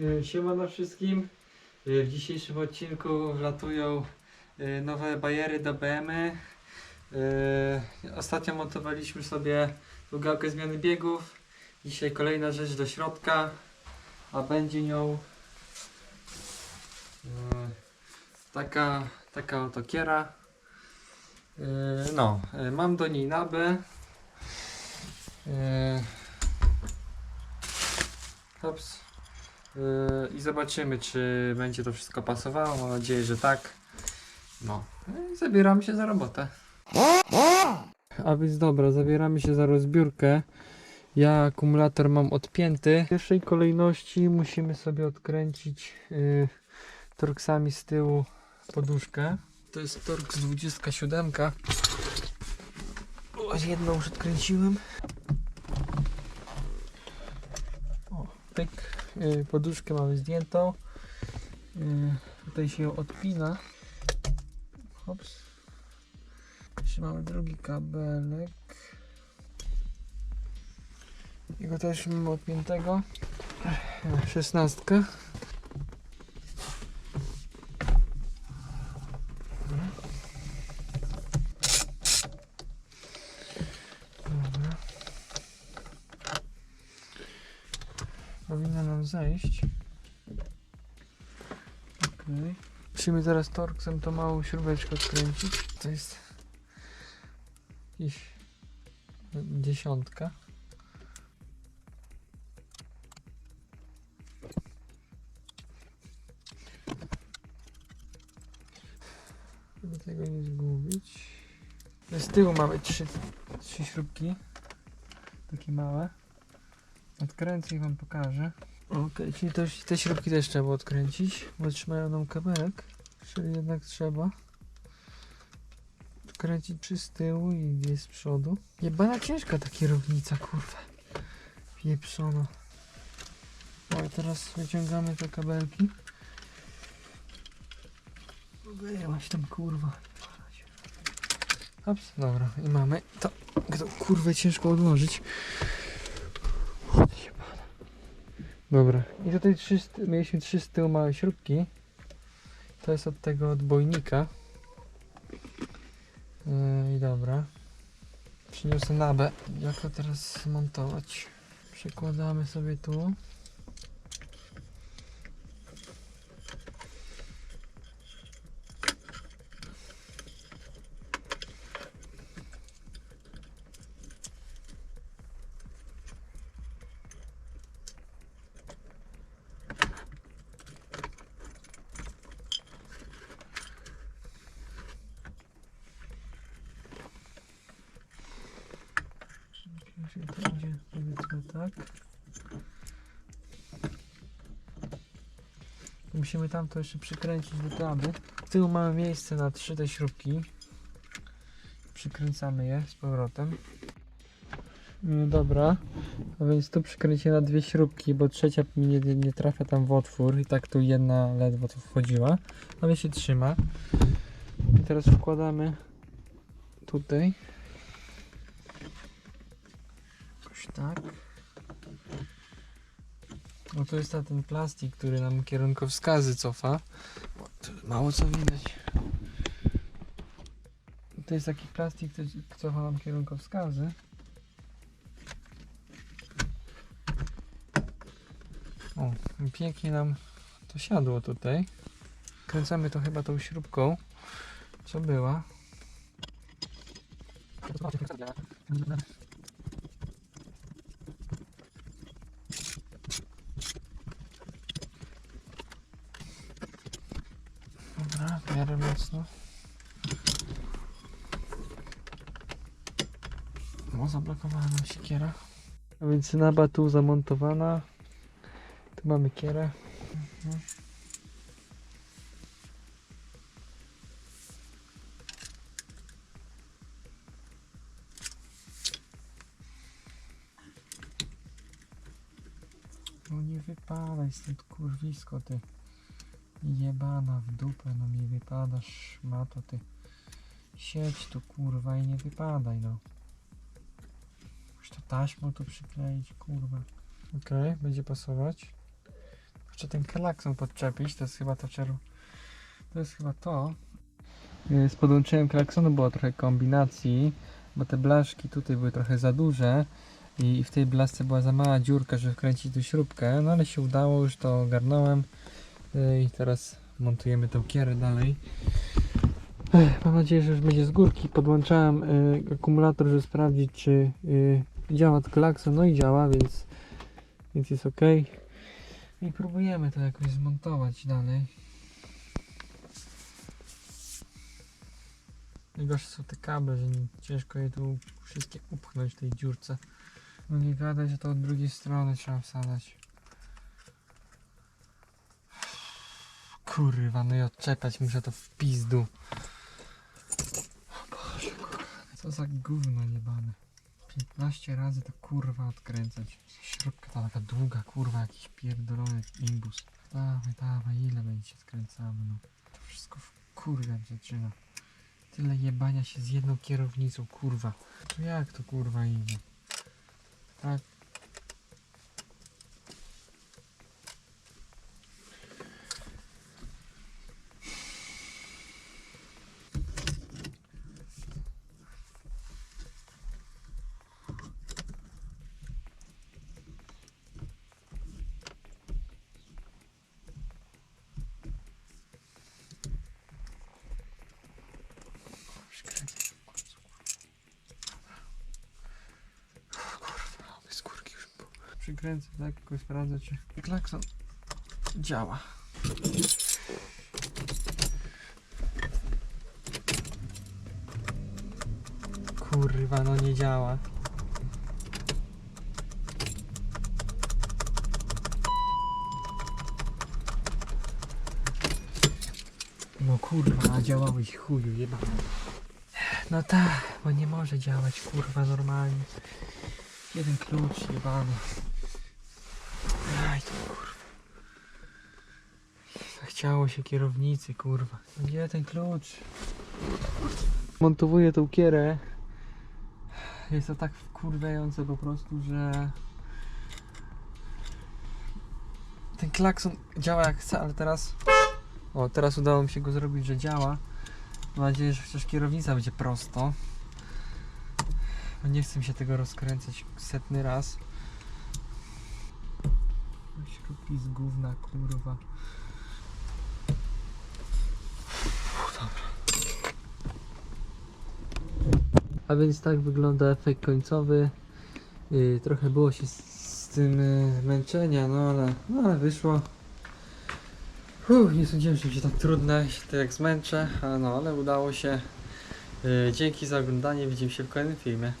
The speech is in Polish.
Y, Siemano wszystkim. Y, W dzisiejszym odcinku wlatują y, nowe bajery do BM-y. Y, Ostatnio montowaliśmy sobie tą zmiany biegów. Dzisiaj kolejna rzecz do środka, a będzie nią taka, taka oto kiera. No, mam do niej nabę. Hops. Yy, I zobaczymy, czy będzie to wszystko pasowało. Mam nadzieję, że tak. No. I zabieramy się za robotę. A więc dobra, zabieramy się za rozbiórkę. Ja akumulator mam odpięty. W pierwszej kolejności musimy sobie odkręcić yy, torksami z tyłu poduszkę. To jest torx 27. O, jedną już odkręciłem. O, pyk. Yy, poduszkę mamy zdjętą. Yy, tutaj się ją odpina. Hops. Jeszcze mamy drugi kabelek. Jego też mamy odpiętego. Szesnastkę. Dobra. Powinna nam zejść. Okej. Musimy teraz torksem tą małą śrubeczkę odkręcić. To jest jakieś dziesiątka. Żeby tego nie zgubić. Z tyłu mamy trzy, trzy śrubki. Takie małe. Odkręcę i wam pokażę. Okej, czyli to, te śrubki też trzeba odkręcić, bo trzymają nam kabelek. Czyli jednak trzeba odkręcić trzy z tyłu i dwie z przodu. Jebana ciężka ta kierownica, kurwa. Pieprzona. O, teraz wyciągamy te kabelki. Wyjęłaś tam, kurwa. Ops, dobra, i mamy. To, kurwa ciężko odłożyć. Dobra, i tutaj trzy, mieliśmy trzy z tyłu małe śrubki. To jest od tego odbojnika. Yy, I dobra. Przyniosę nabę. Jak to teraz montować? Przekładamy sobie tu. Czyli to będzie powiedzmy tak. Musimy tamto jeszcze przykręcić do traby. Z tyłu mamy miejsce na trzy te śrubki. Przykręcamy je z powrotem. No dobra, a więc tu przykręciłem na dwie śrubki, bo trzecia nie, nie trafia tam w otwór i tak tu jedna ledwo tu wchodziła, ale się trzyma. I teraz wkładamy tutaj. Jakoś tak. No to jest ten plastik, który nam kierunkowskazy cofa. Tu mało co widać. To jest taki plastik, który cofa nam kierunkowskazy. O, pięknie nam to siadło tutaj. Kręcamy to chyba tą śrubką, co była. Dobra, w miarę mocno. No, zablokowała nam się kiera. A więc naba tu zamontowana. Tu mamy kierę. Mhm. No nie wypadaj stąd kurwisko ty. Jebana w dupę, no mi wypadasz, mato ty. Siedź tu kurwa i nie wypadaj no. Muszę to taśmą tu przykleić, kurwa. Okej, będzie pasować. Kurczę, ten klakson podczepić, to jest chyba to czerw... To jest chyba to. Yy, Z podłączeniem klaksonu było trochę kombinacji, bo te blaszki tutaj były trochę za duże i w tej blasce była za mała dziurka, żeby wkręcić tu śrubkę, no ale się udało, już to ogarnąłem i teraz montujemy tą kierę dalej. Mam nadzieję, że już będzie z górki. Podłączałem y, akumulator, żeby sprawdzić, czy y, działa klakson. No i działa, więc, więc jest ok. I próbujemy to jakoś zmontować dalej. Najgorsze są te kable, że ciężko je tu wszystkie upchnąć w tej dziurce. No nie gadaj, że to od drugiej strony trzeba wsadzać. Kurwa, no i odczepiać muszę to w pizdu. O Boże, kurwa. Co za gówno jebane. 15 razy to kurwa odkręcać. Śrubka ta taka długa, kurwa, jakiś pierdolony imbus. Dawaj, dawaj, ile będzie skręcamy, no. To wszystko w kurwa zaczyna. Tyle jebania się z jedną kierownicą, kurwa. To jak to kurwa idzie? Tak. Przykręcę w końcu. Kurwa, bez skórki już było. Przykręcę lekko, sprawdzę czy klakson działa. Kurwa, no nie działa. No kurwa, działałeś chuju, jebany. No tak, bo nie może działać kurwa normalnie. Jeden klucz jebany. Aj kurwa. Chciało się kierownicy kurwa. Gdzie ten klucz? Montowuję tą kierę. Jest to tak wkurwiające po prostu, że ten klakson działa jak chce, ale teraz o, teraz udało mi się go zrobić, że działa. Mam nadzieję, że chociaż kierownica będzie prosto. Nie chcę mi się tego rozkręcać setny raz. Śrubki z gówna, kurwa. A więc tak wygląda efekt końcowy. Yy, trochę było się z, z tym yy, męczenia, no ale, no ale wyszło. Uff, nie sądziłem, że będzie tak trudne, się jak zmęczę, no, ale udało się. Yy, dzięki za oglądanie, widzimy się w kolejnym filmie.